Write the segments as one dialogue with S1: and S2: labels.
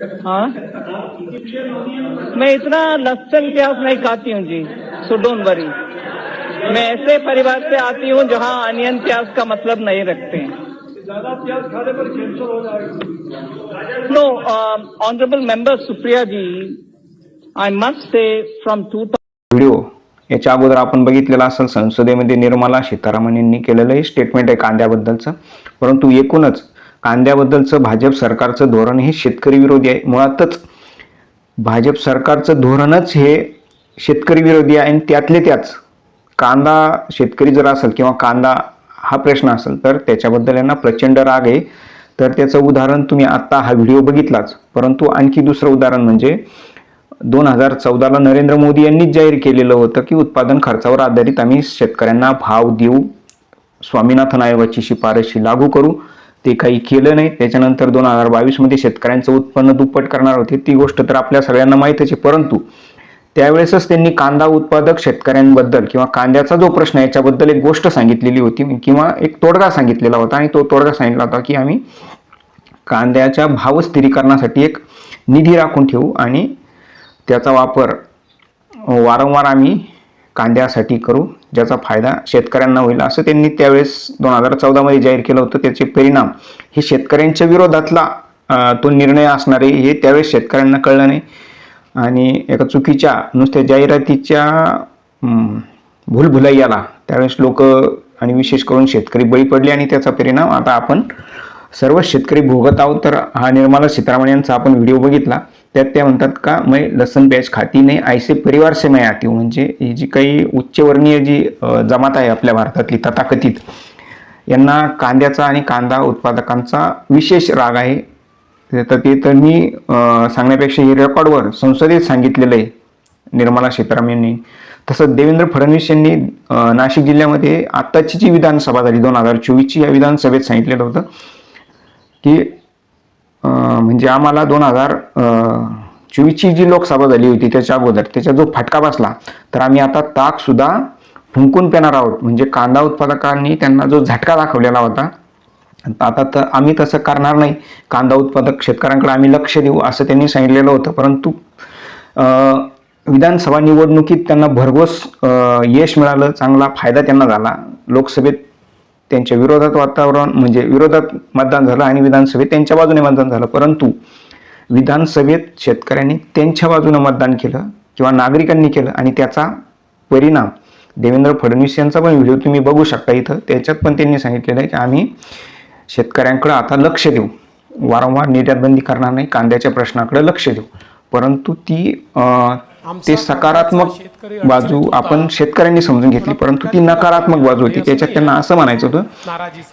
S1: हाँ? मैं इतना लहसन प्याज नहीं खाती हूँ जी सो डोंट वरी मैं ऐसे परिवार से आती हूँ जहाँ अनियन प्याज का मतलब नहीं रखते हैं।
S2: ज्यादा प्याज खाने पर कैंसर हो जाएगा।
S1: No honourable member Supriya ji I must say from to
S3: video याच्या अगोदर आपण बघितलेला असेल संसदेमध्ये निर्मला सीतारामन यांनी केलेलं हे स्टेटमेंट आहे कांद्याबद्दलचं. परंतु एकूणच कांद्याबद्दलचं भाजप सरकारचं धोरण हे शेतकरी विरोधी आहे. मुळातच भाजप सरकारचं धोरणच हे शेतकरी विरोधी आहे आणि त्यातले त्याच कांदा शेतकरी जर असेल किंवा कांदा हा प्रश्न असेल तर त्याच्याबद्दल यांना प्रचंड राग आहे. तर त्याचं उदाहरण तुम्ही आत्ता हा व्हिडिओ बघितलाच. परंतु आणखी दुसरं उदाहरण म्हणजे दोन हजार चौदाला नरेंद्र मोदी यांनीच जाहीर केलेलं होतं की उत्पादन खर्चावर आधारित आम्ही शेतकऱ्यांना भाव देऊ स्वामीनाथन आयोगाची शिफारशी लागू करू. ते काही केलं नाही. त्याच्यानंतर दोन हजार बावीसमध्ये शेतकऱ्यांचं उत्पन्न दुप्पट करणार होते. ती गोष्ट तर आपल्या सगळ्यांना माहीतच आहे. परंतु त्यावेळेसच त्यांनी कांदा उत्पादक शेतकऱ्यांबद्दल किंवा कांद्याचा जो प्रश्न आहे याच्याबद्दल एक गोष्ट सांगितलेली होती. किंवा एक तोडगा सांगितलेला होता आणि तो तोडगा सांगितला होता की आम्ही कांद्याच्या भाव स्थिरीकरणासाठी एक निधी राखून ठेवू आणि त्याचा वापर वारंवार आम्ही कांद्यासाठी करू. ज्याचा फायदा शेतकऱ्यांना होईल असं त्यांनी त्यावेळेस दोन हजार चौदामध्ये जाहीर केलं होतं. त्याचे परिणाम हे शेतकऱ्यांच्या विरोधातला तो निर्णय असणार आहे हे त्यावेळेस शेतकऱ्यांना कळलं नाही. आणि एका चुकीच्या नुसत्या जाहिरातीच्या भूलभुलैयाला त्यावेळेस लोक आणि विशेष करून शेतकरी बळी पडले आणि त्याचा परिणाम आता आपण सर्व शेतकरी भोगत आहोत. तर हा निर्मला सीतारामन यांचा आपण व्हिडिओ बघितला. त्यात त्या म्हणतात का मैं लसन प्याज खाती नाही ऐसे परिवार से मैं आती हूँ. म्हणजे ही जी काही उच्चवर्णीय जी जमात आहे आपल्या भारतातली तथाकथित यांना कांद्याचा आणि कांदा उत्पादकांचा विशेष राग आहे. तर ते तर मी सांगण्यापेक्षा हे रेकॉर्डवर संसदेत सांगितलेलं आहे निर्मला सीतारामन यांनी. तसंच देवेंद्र फडणवीस यांनी नाशिक जिल्ह्यामध्ये आत्ताची जी विधानसभा झाली दोन हजार चोवीसची या विधानसभेत सांगितलेलं होतं की म्हणजे आम्हाला दोन हजार चोवीसची जी लोकसभा झाली होती त्याच्या अगोदर त्याचा जो फटका बसला तर आम्ही आता ताक सुद्धा फुंकून पेणार आहोत. म्हणजे कांदा उत्पादकांनी त्यांना जो झटका दाखवलेला होता आता तर आम्ही तसं करणार नाही. कांदा उत्पादक शेतकऱ्यांकडे आम्ही लक्ष देऊ असं त्यांनी सांगितलेलं होतं. परंतु विधानसभा निवडणुकीत त्यांना भरघोस यश मिळालं चांगला फायदा त्यांना झाला. लोकसभेत त्यांच्या विरोधात वातावरण म्हणजे विरोधात मतदान झालं आणि विधानसभेत त्यांच्या बाजूने मतदान झालं. परंतु विधानसभेत शेतकऱ्यांनी त्यांच्या बाजूने मतदान केलं किंवा नागरिकांनी केलं आणि त्याचा परिणाम देवेंद्र फडणवीस यांचा पण व्हिडिओ तुम्ही बघू शकता इथं. त्याच्यात पण त्यांनी सांगितलेलं आहे की आम्ही शेतकऱ्यांकडे आता लक्ष देऊ. वारंवार निर्यातबंदी करणार नाही कांद्याच्या प्रश्नाकडे लक्ष देऊ. परंतु ती ते सकारात्मक बाजू आपण शेतकऱ्यांनी समजून घेतली परंतु ती नकारात्मक बाजू होती. त्याच्यात त्यांना असं म्हणायचं होतं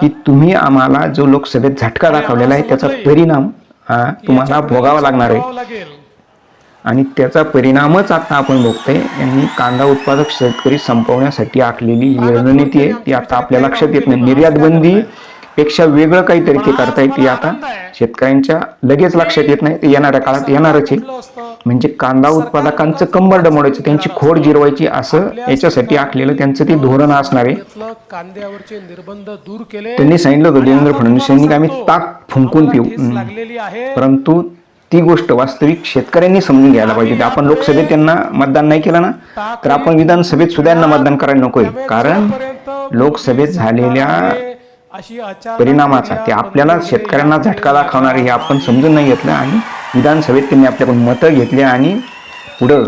S3: की तुम्ही आम्हाला जो लोकसभेत झटका दाखवलेला आहे त्याचा परिणाम हा तुम्हाला भोगावा लागणार आहे. आणि त्याचा परिणामच आता आपण बघतोय. यांनी कांदा उत्पादक शेतकरी संपवण्यासाठी आखलेली ही रणनीती आहे ती आता आपल्या लक्षात येत नाही. निर्यात बंदी पेक्षा वेगळं काहीतरी ते करतायत ती आता शेतकऱ्यांच्या लगेच लक्षात येत नाही ते येणाऱ्या काळात येणारच आहे. म्हणजे कांदा उत्पादकांचं कंबर डमवायचं त्यांची खोड जिरवायची असं याच्यासाठी आखलेलं त्यांचं ते धोरण असणार आहे.
S2: कांद्यावरचे निर्बंध दूर केले.
S3: त्यांनी सांगितलं होतं देवेंद्र फडणवीस यांनी आम्ही ताक फुंकून पिऊ. परंतु ती गोष्ट वास्तविक शेतकऱ्यांनी समजून घ्यायला पाहिजे. आपण लोकसभेत त्यांना मतदान नाही केलं ना तर आपण विधानसभेत सुद्धा यांना मतदान करायला नकोय. कारण लोकसभेत झालेल्या परिणामाचा ते आपल्याला शेतकऱ्यांना झटका दाखवणारे हे आपण समजून नाही घेतलं आणि विधानसभेत त्यांनी आपल्याकडून मतं घेतली आणि पुढं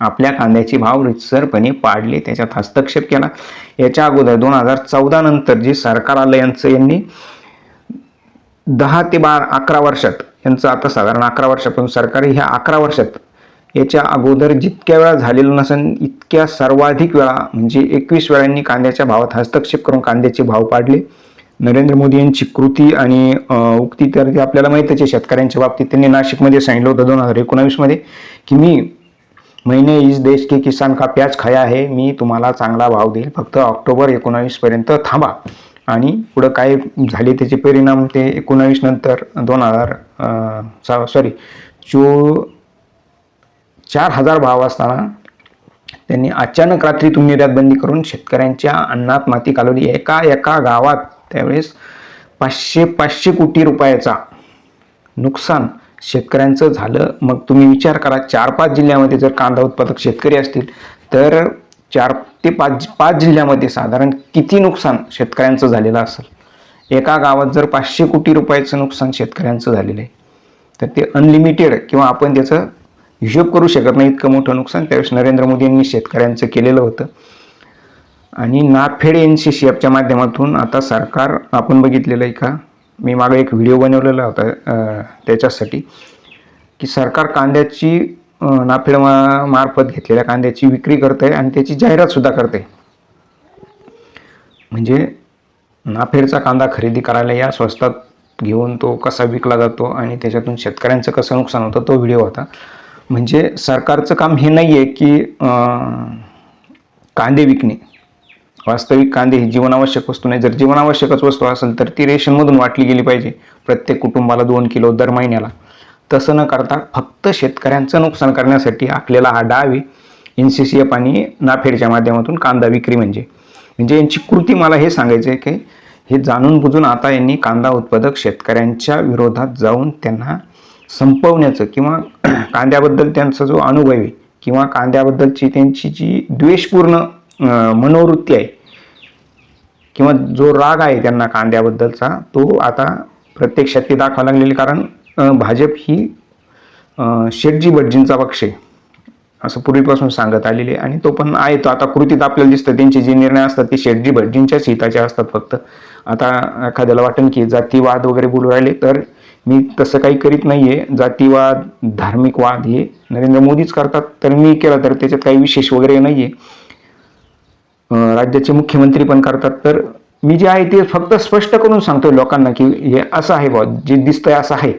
S3: आपल्या कांद्याचे भाव रितसरपणे पाडले. त्याच्यात हस्तक्षेप केला. याच्या अगोदर दोन हजार चौदा नंतर जे सरकार आलं यांचं यांनी दहा ते बारा अकरा वर्षात यांचं आता साधारण अकरा वर्षापासून सरकार ह्या अकरा वर्षात याच्या अगोदर जितक्या वेळा झालेलं नसेल इतक्या सर्वाधिक वेळा म्हणजे एकवीस वेळांनी कांद्याच्या भावात हस्तक्षेप करून कांद्याचे भाव पाडले. नरेंद्र मोदी यांची कृती आणि उक्ती तर ती आपल्याला माहितच आहे. शेतकऱ्यांच्या बाबतीत त्यांनी नाशिकमध्ये सांगितलं होतं दोन हजार एकोणावीसमध्ये की मी महिने इस देश के किसान का प्याज खाया आहे मी तुम्हाला चांगला भाव देईल. फक्त ऑक्टोबर एकोणावीसपर्यंत थांबा. आणि पुढं काय झाले त्याचे परिणाम ते एकोणावीस नंतर दोन हजार सॉरी चो चार हजार भाव असताना त्यांनी अचानक रात्री तुम्ही निर्यातबंदी करून शेतकऱ्यांच्या अन्नात माती कालवली एका एका गावात त्यावेळेस पाचशे पाचशे कोटी रुपयाचा नुकसान शेतकऱ्यांचं झालं. मग तुम्ही विचार करा चार पाच जिल्ह्यामध्ये जर कांदा उत्पादक शेतकरी असतील तर चार ते पाच पाच जिल्ह्यामध्ये साधारण किती नुकसान शेतकऱ्यांचं झालेलं असेल? एका गावात जर पाचशे कोटी रुपयाचं नुकसान शेतकऱ्यांचं झालेलं आहे तर ते अनलिमिटेड किंवा आपण त्याचं हिशोब करू शकत नाही इतकं मोठं नुकसान. त्यावेळेस नरेंद्र मोदी यांनी शेतकऱ्यांचं केलेलं होतं. आणि नागफेड एन सी सी एफच्या माध्यमातून आता सरकार आपण बघितलेलं आहे का मी मागे एक व्हिडिओ बनवलेला होता त्याच्यासाठी की सरकार कांद्याची नाफेड मा मार्फत घेतलेल्या कांद्याची विक्री करते आहे आणि त्याची जाहिरातसुद्धा करते म्हणजे नाफेडचा कांदा खरेदी करायला या स्वस्तात घेऊन तो कसा विकला जातो आणि त्याच्यातून शेतकऱ्यांचं कसं नुकसान होतं तो व्हिडिओ होता. म्हणजे सरकारचं काम हे नाही आहे की कांदे विकणे. वास्तविक कांदे ही जीवनावश्यक वस्तू नाही. जर जीवनावश्यकच वस्तू असेल तर ती रेशनमधून वाटली गेली पाहिजे. प्रत्येक कुटुंबाला दोन किलो दर महिन्याला. तसं न करता फक्त शेतकऱ्यांचं नुकसान करण्यासाठी आपल्याला हा डाव एन सी सी एफ आणि नाफेडच्या माध्यमातून कांदा विक्री म्हणजे. म्हणजे यांची कृती मला हे सांगायचं आहे की हे जाणून बुजून आता यांनी कांदा उत्पादक शेतकऱ्यांच्या विरोधात जाऊन त्यांना संपवण्याचं किंवा कांद्याबद्दल त्यांचा जो अनुभव आहे किंवा कांद्याबद्दलची त्यांची जी द्वेषपूर्ण मनोवृत्ती आहे. किंवा जो राग आहे त्यांना कांद्याबद्दलचा तो आता प्रत्यक्षात ते दाखवा लागलेले कारण भाजप ही शेटजी भटजींचा पक्ष आहे असं पूर्वीपासून सांगत आलेले आणि तो पण आहे तो आता कृतीत आपल्याला दिसतं त्यांचे जे निर्णय असतात ते शेटजी भटजींच्याच हिताचे असतात फक्त. आता एखाद्याला वाटेल की जातीवाद वगैरे बोलू राहिले तर मी तसं काही करीत नाहीये. जातीवाद धार्मिक वाद हे नरेंद्र मोदीच करतात तर मी केला तर त्याच्यात काही विशेष वगैरे नाहीये. आहे राज्याचे मुख्यमंत्री पण करतात. तर मी जे आहे ते फक्त स्पष्ट करून सांगतोय लोकांना की हे असं आहे बा जे दिसतंय असं आहे.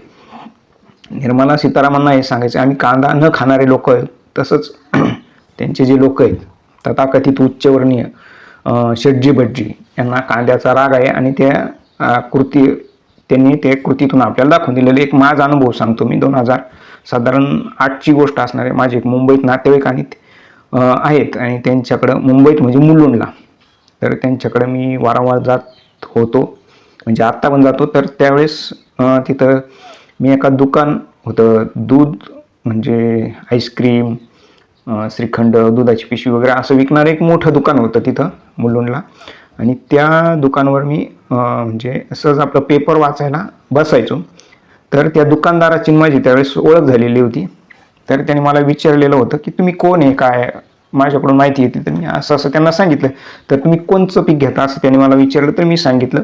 S3: निर्मला सीतारामांना हे सांगायचं आम्ही कांदा न खाणारे लोक आहेत तसंच त्यांचे जे लोक आहेत तथाकथित उच्चवर्णीय शेटजी भटजी यांना कांद्याचा राग आहे आणि त्या कृती त्यांनी ते कृतीतून आपल्याला दाखवून दिलेले एक माझा अनुभव सांगतो मी. दोन हजार साधारण आठची गोष्ट असणार आहे. माझे एक मुंबईत नातेवाईक आणि आहेत आणि त्यांच्याकडं मुंबईत म्हणजे मुलुंडला. तर त्यांच्याकडं मी वारंवार जात होतो. म्हणजे आत्ता पण जातो. तर त्यावेळेस तिथं मी एका दुकान होतं. दूध म्हणजे आईस्क्रीम श्रीखंड दुधाची पिशवी वगैरे असं विकणारं एक मोठं दुकान होतं तिथं मुलुंडला. आणि त्या दुकानावर मी म्हणजे सहज आपलं पेपर वाचायला बसायचो. तर त्या दुकानदाराची माझी त्यावेळेस ओळख झालेली होती. तर त्याने मला विचारलेलं होतं की तुम्ही कोण आहे काय माझ्याकडून माहिती येते. तर मी असं असं त्यांना सांगितलं. तर तुम्ही कोणचं पीक घेता असं त्यांनी मला विचारलं. तर मी सांगितलं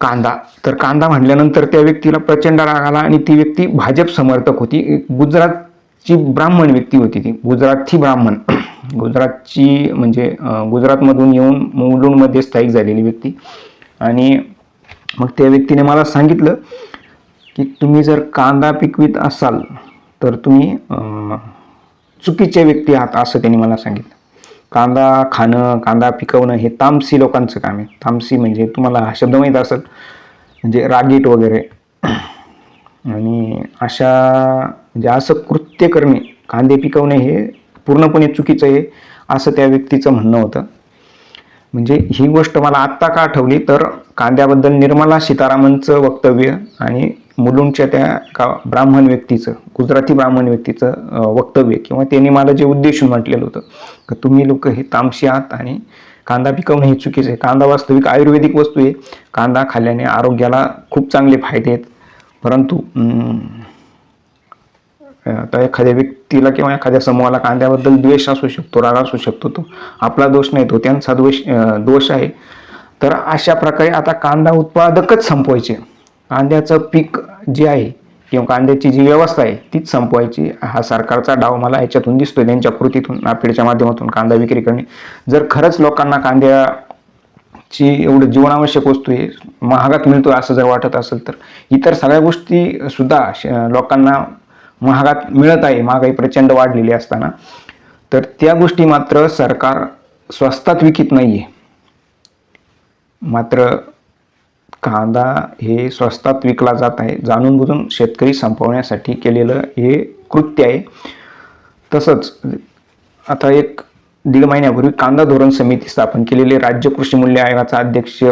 S3: कांदा. तर कांदा म्हटल्यानंतर त्या व्यक्तीला प्रचंड राग आला आणि ती व्यक्ती भाजप समर्थक होती. गुजरातची ब्राह्मण व्यक्ती होती ती. गुजराती ब्राह्मण. गुजरातची म्हणजे गुजरातमधून येऊन मुलुंडमध्ये स्थायिक झालेली व्यक्ती. आणि मग त्या व्यक्तीने मला सांगितलं की तुम्ही जर कांदा पिकवीत असाल तर तुम्ही चुकीचे व्यक्ती आहात असं त्यांनी मला सांगितलं. कांदा खाणं कांदा पिकवणं हे तामसी लोकांचं काम आहे. तामसी म्हणजे तुम्हाला हा शब्द माहीत असेल. म्हणजे रागीट वगैरे. आणि अशा म्हणजे असं कृत्य करणे कांदे पिकवणे हे पूर्णपणे चुकीचं आहे असं त्या व्यक्तीचं म्हणणं होतं. म्हणजे ही गोष्ट मला आत्ता का आठवली? तर कांद्याबद्दल निर्मला सीतारामनचं वक्तव्य आणि मुलुंडच्या त्या का ब्राह्मण व्यक्तीचं गुजराती ब्राह्मण व्यक्तीचं वक्तव्य किंवा त्यांनी मला जे उद्देशून म्हटलेलं होतं का तुम्ही लोक हे तामशी आहात आणि कांदा पिकवणं हे चुकीचं आहे. कांदा वास्तविक आयुर्वेदिक वस्तू आहे. कांदा खाल्ल्याने आरोग्याला खूप चांगले फायदे आहेत. परंतु तर आता एखाद्या व्यक्तीला किंवा एखाद्या समूहाला कांद्याबद्दल द्वेष असू शकतो राग असू शकतो तो आपला दोष नाही तो त्यांचा दोष दोष आहे. तर अशा प्रकारे आता कांदा उत्पादकच संपवायचे. कांद्याचं पीक जी आहे किंवा कांद्याची जी व्यवस्था आहे तीच संपवायची. हा सरकारचा डाव मला याच्यातून दिसतोय त्यांच्या कृतीतून नाफेडच्या माध्यमातून कांदा विक्री करणे. जर खरंच लोकांना कांद्या ची एवढं जीवनावश्यक वस्तू आहे महागात मिळतो असं जर वाटत असेल तर इतर सगळ्या गोष्टी सुद्धा श- लोकांना महागात मिळत आहे महागाई प्रचंड वाढलेली असताना. तर त्या गोष्टी मात्र सरकार स्वस्तात विकत नाही आहे मात्र कांदा हे स्वस्तात विकला जात आहे. जाणून बुजून शेतकरी संपवण्यासाठी केलेलं हे कृत्य आहे. तसंच आता एक दीड महिन्यापूर्वी कांदा धोरण समिती स्थापन केलेली राज्य कृषी मूल्य आयोगाचा अध्यक्ष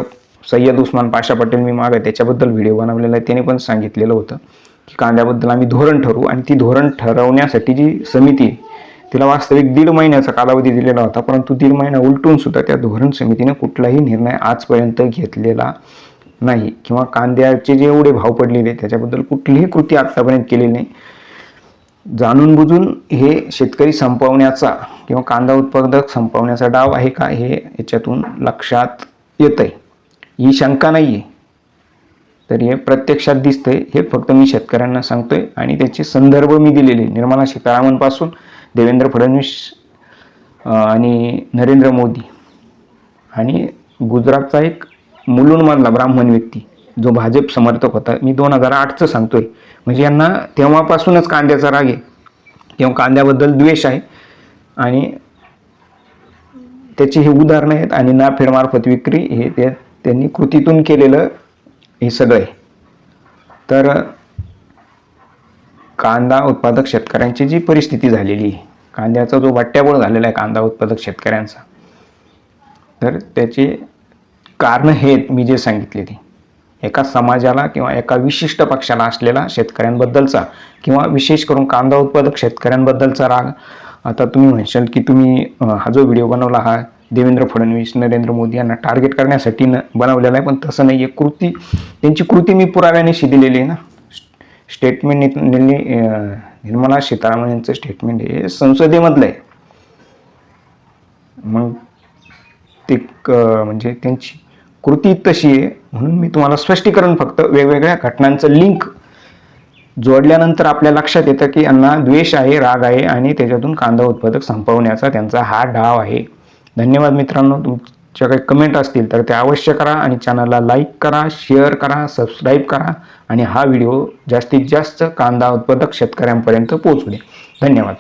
S3: सय्यद उस्मान पाशा पटेल मी मागे त्याच्याबद्दल व्हिडिओ बनवलेला आहे. त्याने पण सांगितलेलं होतं की कांद्याबद्दल आम्ही धोरण ठरवू आणि ती धोरण ठरवण्यासाठी जी समिती तिला वास्तविक दीड महिन्याचा कालावधी दिलेला होता. परंतु दीड महिना उलटून सुद्धा त्या धोरण समितीने कुठलाही निर्णय आजपर्यंत घेतलेला नाही. किंवा कांद्याचे जे एवढे भाव पडलेले त्याच्याबद्दल कुठलीही कृती आत्तापर्यंत केलेली नाही. जाणून बुजून हे शेतकरी संपवण्याचा किंवा कांदा उत्पादक संपवण्याचा डाव आहे का हे याच्यातून लक्षात येत आहे ही शंका नाही आहे तर हे प्रत्यक्षात दिसतंय. हे फक्त मी शेतकऱ्यांना सांगतोय आणि त्याचे संदर्भ मी दिलेले निर्मला सीतारामनपासून देवेंद्र फडणवीस आणि नरेंद्र मोदी. आणि गुजरातचा एक मुलुंडमधला ब्राह्मण व्यक्ती जो भाजप समर्थक होता. मी दोन हजार आठचं सांगतोय. म्हणजे यांना तेव्हापासूनच कांद्याचा राग आहे. किंवा कांद्याबद्दल द्वेष आहे. आणि त्याची ही उदाहरणं आहेत आणि नाफेडमार्फत विक्री हे ते त्यांनी कृतीतून केलेलं हे सगळं आहे. तर कांदा उत्पादक शेतकऱ्यांची जी परिस्थिती झालेली आहे कांद्याचा जो वाट्याबोळ झालेला आहे कांदा उत्पादक शेतकऱ्यांचा तर त्याचे कारणं हे मी जे सांगितले ते एका समाजाला किंवा एका विशिष्ट पक्षाला असलेला शेतकऱ्यांबद्दलचा किंवा विशेष करून कांदा उत्पादक शेतकऱ्यांबद्दलचा राग आता तुम्ही म्हणशाल की तुम्ही हा जो व्हिडिओ बनवला हा देवेंद्र फडणवीस नरेंद्र मोदी यांना टार्गेट करण्यासाठी न बनवलेला आहे पण तसं नाही आहे. कृती त्यांची कृती मी पुराव्यानिशी दिलेली आहे ना. स्टेटमेंट निर्मला सीतारामन यांचं स्टेटमेंट हे संसदेमधलं आहे. मग ते क म्हणजे त्यांची कृती तशी आहे. म्हणून मी तुम्हाला स्पष्टीकरण फक्त वेगवेगळ्या घटनांचं लिंक जोडल्यानंतर आपल्या लक्षात येतं की यांना द्वेष आहे राग आहे आणि त्याच्यातून कांदा उत्पादक संपवण्याचा त्यांचा हा डाव आहे. धन्यवाद मित्रांनो. तुमच्या काही कमेंट असतील तर ते अवश्य करा आणि चॅनलला लाईक करा शेअर करा सबस्क्राईब करा आणि हा व्हिडिओ जास्तीत जास्त कांदा उत्पादक शेतकऱ्यांपर्यंत पोहोचू दे. धन्यवाद.